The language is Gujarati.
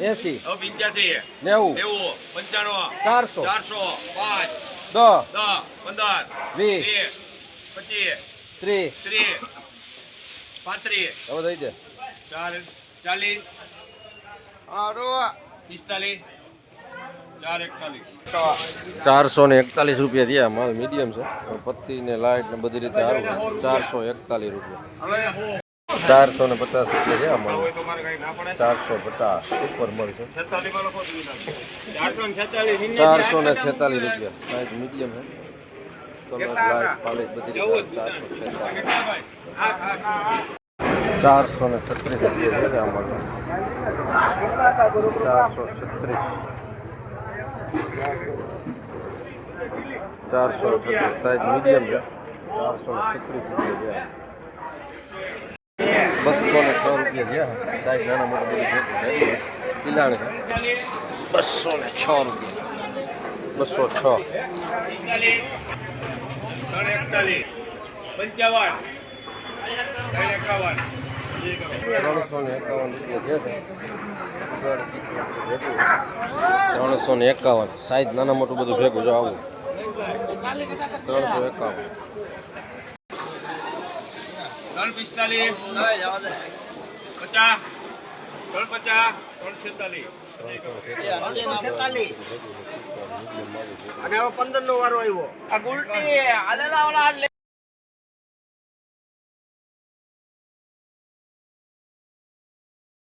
એસી. પંચ્યાસી. નેવું. નેવું. પંચાણું. ચારસો. ચારસો. પાંચ. દસ. દસ. પંદર. વીસ. પચીસ. ત્રીસ. ત્રીસ. પાંત્રીસ. હવે થઈ જાય ચાલીસ. ચાલીસ. પિસ્તાલીસ. ચારસો ને એકતાલીસ રૂપિયા થયા. માલ મીડિયમ છે. પત્તી ને લાઇટ ને બધી રીતે સારું ચારસો એકતાલીસ રૂપિયા. ચારસો ને પચાસ રૂપિયા છે ચારસો પચાસ સુપર મળશે ચારસો ને છેતાલીસ રૂપિયા. સાઈઝ મીડિયમ છે. કલર બધી ચારસો છેતાલીસ ચારસો ને છત્રીસ રૂપિયા છે ચારસો છત્રીસ. ચારસો છત્રીસ. સાઈઝ મીડિયમ છે. ચારસો ને છત્રીસ રૂપિયા છે બસો ને છ રૂપિયા છે સાહેબ નાના મોટા બધું પિલાણ છે. બસો ને છ રૂપિયા. બસો છ. ત્રણસો ને એકાવન રૂપિયા છે. ત્રણસો ને એકાવન. સાઈઝ નાના મોટું બધું ભેગું જો આવું. ત્રણસો એકાવન. ત્રણ પિસ્તાલીસ. પચાસ. ત્રણ પચાસ. ત્રણ છેતાલીસ. અને પંદર નો વારો આવ્યો.